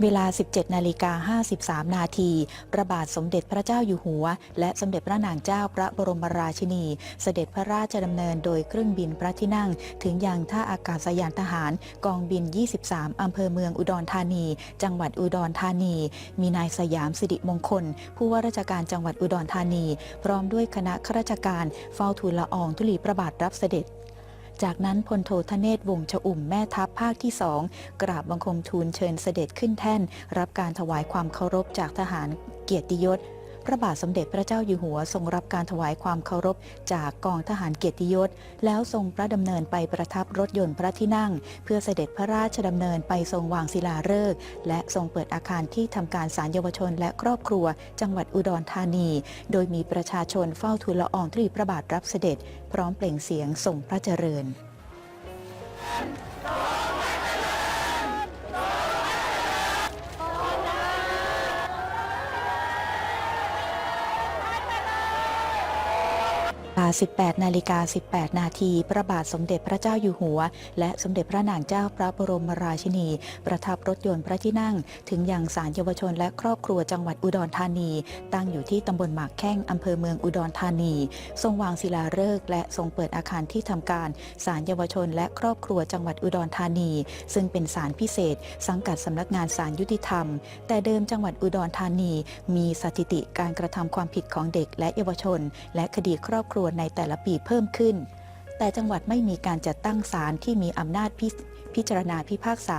เวลา 17 นาฬิกา 53 นาทีพระบาทสมเด็จพระเจ้าอยู่หัว และสมเด็จพระนางเจ้าพระบรมราชินี เสด็จพระราชดำเนินโดยเครื่องบินพระที่นั่ง ถึงยังท่าอากาศยานทหาร กองบิน 23 อำเภอเมืองอุดรธานี จังหวัดอุดรธานี มีนายสยามสิริมงคล ผู้ว่าราชการจังหวัดอุดรธานี พร้อมด้วยคณะข้าราชการเฝ้าทูลละอองธุลีพระบาทรับเสด็จ จากนั้นพลโทธเนศวงชอุ่มแม่ทัพภาคที่สองกราบบังคมทูลเชิญเสด็จขึ้นแท่น รับการถวายความเคารพจากทหารเกียรติยศ พระบาทสมเด็จพระเจ้าอยู่หัวทรงรับการถวายความเคารพจากกองทหารเกียรติยศ แล้วทรงพระดำเนินไปประทับรถยนต์พระที่นั่ง เพื่อเสด็จพระราชดำเนินไปทรงวางศิลาฤกษ์และทรงเปิดอาคารที่ทำการศาลเยาวชนและครอบครัว จังหวัดอุดรธานี โดยมีประชาชนเฝ้าทูลละอองธุลีพระบาทรับเสด็จ พร้อมเปล่งเสียงส่งพระเจริญ เวลา18 นาฬิกา 18 นาที พระบาทสมเด็จพระเจ้าอยู่หัว และสมเด็จพระนางเจ้าพระบรมราชินี ประทับรถยนต์พระที่นั่ง ถึงยังศาลเยาวชนและครอบครัวจังหวัดอุดรธานี ตั้งอยู่ที่ตำบลหมากแข้งอำเภอเมืองอุดรธานี ทรงวางศิลาฤกษ์และทรงเปิดอาคารที่ทำการศาลเยาวชนและครอบครัวจังหวัดอุดรธานี ซึ่งเป็นศาลพิเศษ สังกัดสำนักงานศาลยุติธรรม แต่เดิมจังหวัดอุดรธานี มีสถิติการกระทำความผิดของเด็กและเยาวชน และคดีครอบครัวในแต่ละปีเพิ่มขึ้น แต่จังหวัดไม่มีการจัดตั้งศาลที่มีอำนาจพิพิจารณาพิพากษา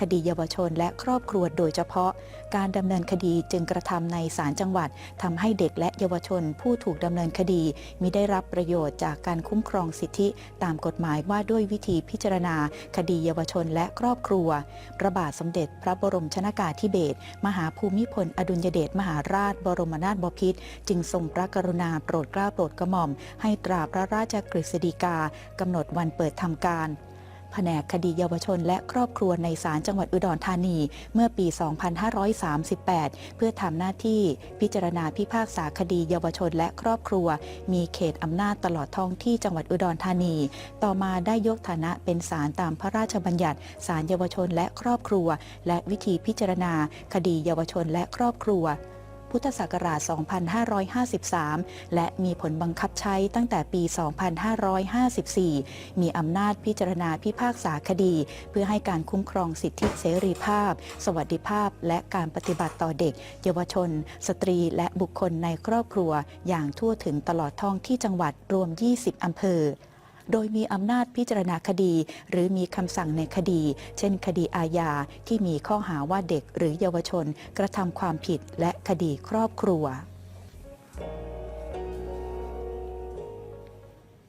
คดีเยาวชนและครอบครัวโดยเฉพาะ การดำเนินคดีจึงกระทำในศาลจังหวัดทำให้เด็กและเยาวชนผู้ถูกดำเนินคดีมิได้รับประโยชน์จากการคุ้มครองสิทธิตามกฎหมายว่าด้วยวิธีพิจารณา คดีเยาวชนและครอบครัวพระบาทสมเด็จพระบรมชนากาธิเบศรมหาภูมิพล อดุลยเดชมหาราช บรมนาถบพิตรจึงทรงพระกรุณาโปรดเกล้าโปรดกระหม่อม ให้ตราพระราชกฤษฎีกาากำหนดวันเปิดทำการแผนกคดีเยาวชนและครอบครัวในศาลจังหวัดอุดรธานี เมื่อปี 2538 เพื่อทำหน้าที่พิจารณาพิพากษาคดีเยาวชนและครอบครัว มีเขตอำนาจตลอดท้องที่จังหวัดอุดรธานี ต่อมาได้ยกฐานะเป็นศาลตามพระราชบัญญัติศาลเยาวชนและครอบครัว และวิธีพิจารณา คดีเยาวชนและครอบครัว พุทธศักราช 2553 และมีผลบังคับใช้ตั้งแต่ปี 2554 มีอำนาจพิจารณาพิพากษาคดี เพื่อให้การคุ้มครองสิทธิเสรีภาพ สวัสดิภาพ และการปฏิบัติต่อเด็ก เยาวชน สตรีและบุคคลในครอบครัว อย่างทั่วถึงตลอดท้องที่จังหวัดรวม 20 อำเภอ โดยมีอำนาจพิจารณาคดี หรือมีคำสั่งในคดี เช่น คดีอาญาที่มีข้อหาว่าเด็กหรือเยาวชน กระทำความผิดและคดีครอบครัว